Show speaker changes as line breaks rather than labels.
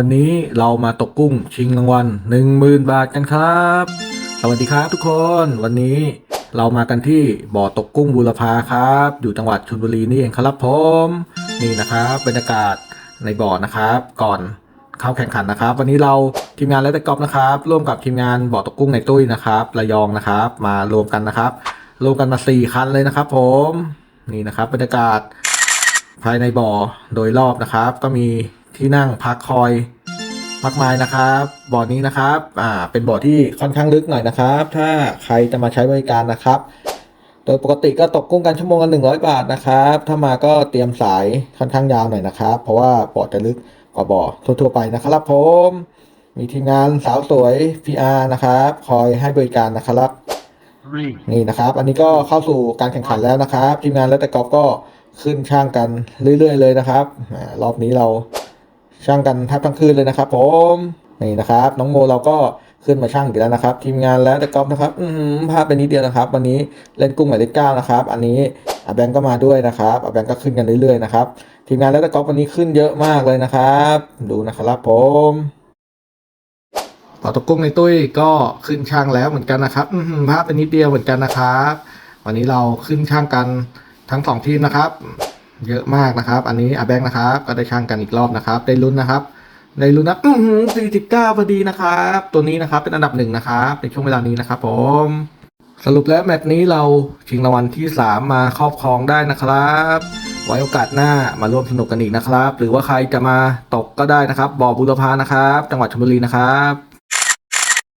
วันนี้เรามาตกกุ้งชิงรางวัล10,000 บาทกันครับ สวัสดีครับทุกคนวันนี้เรามากันที่บ่อตกกุ้งบูรพาครับ อยู่จังหวัดชลบุรีนี่เองครับผมนี่นะครับบรรยากาศในบ่อนะครับ ก่อนเข้าแข่งขันนะครับ วันนี้เราทีมงานและตะกอบนะครับ ร่วมกับทีมงานบ่อตกกุ้งในตุ้ยนะครับระยองนะครับ มารวมกันนะครับ รวมกันมาสี่คันเลยนะครับ ผมนี่นะครับบรรยากาศภายในบ่อโดยรอบนะครับ ก็มี ที่นั่งพักคอยมากมายนะครับบ่อนี้นะครับอ่าเป็นบ่อที่ค่อนข้างลึกหน่อยนะครับ ถ้าใครจะมาใช้บริการนะครับ โดยปกติก็ตกกุ้งกันชั่วโมงละ100 บาทนะครับ ถ้ามาก็เตรียมสายค่อนข้างยาวหน่อยนะครับ เพราะว่าบ่อจะลึกกว่าบ่อทั่วๆไปนะครับผมมีทีมงานสาวสวย PR นะครับ คอยให้บริการนะครับ นี่นะครับ อันนี้ก็เข้าสู่การแข่งขันแล้วนะครับ ทีมงานและแต่กอล์ฟก็ขึ้นช่างกันเรื่อย ๆ เลยนะครับ รอบนี้เรา ช่างกันแทบทั้งคืนเลยนะครับ ผมนี่นะครับน้องโมเราก็ขึ้นมาช่างอีกแล้วนะครับ ทีมงานและแต่กอล์ฟนะครับอือหือพลาดไปนิดเดียวนะครับ วันนี้เล่นกุ้งหมายเลขเก้านะครับ อันนี้อาแบงก์ก็มาด้วยนะครับอาแบงก์ก็ขึ้นกันเรื่อยๆนะครับทีมงานและแต่กอล์ฟวันนี้ขึ้นเยอะมากเลยนะครับ ดูนะครับผมปอตกกุ้งในตุ้ยก็ขึ้นช่างแล้วเหมือนกันนะครับอือหือพลาดไปนิดเดียวเหมือนกันนะครับ วันนี้เราขึ้นช่างกันทั้งสองทีมนะครับ เยอะมากนะครับ อันนี้อาแบงค์นะครับ ก็ได้ช่างกันอีกรอบนะครับ ได้ลุ้นนะครับ ได้ลุ้นนะอือหือ49พอดีนะครับ ตัวนี้นะครับเป็นอันดับหนึ่งนะครับในช่วงเวลานี้นะครับ ผม สรุปแล้วแมตช์นี้เราชิงรางวัลที่สามมาครอบครองได้นะครับไว้โอกาสหน้ามาร่วมสนุกกันอีกนะครับ หรือว่าใครจะมาตกก็ได้นะครับบ่อบุรพานะครับ จังหวัดชลบุรีนะครับ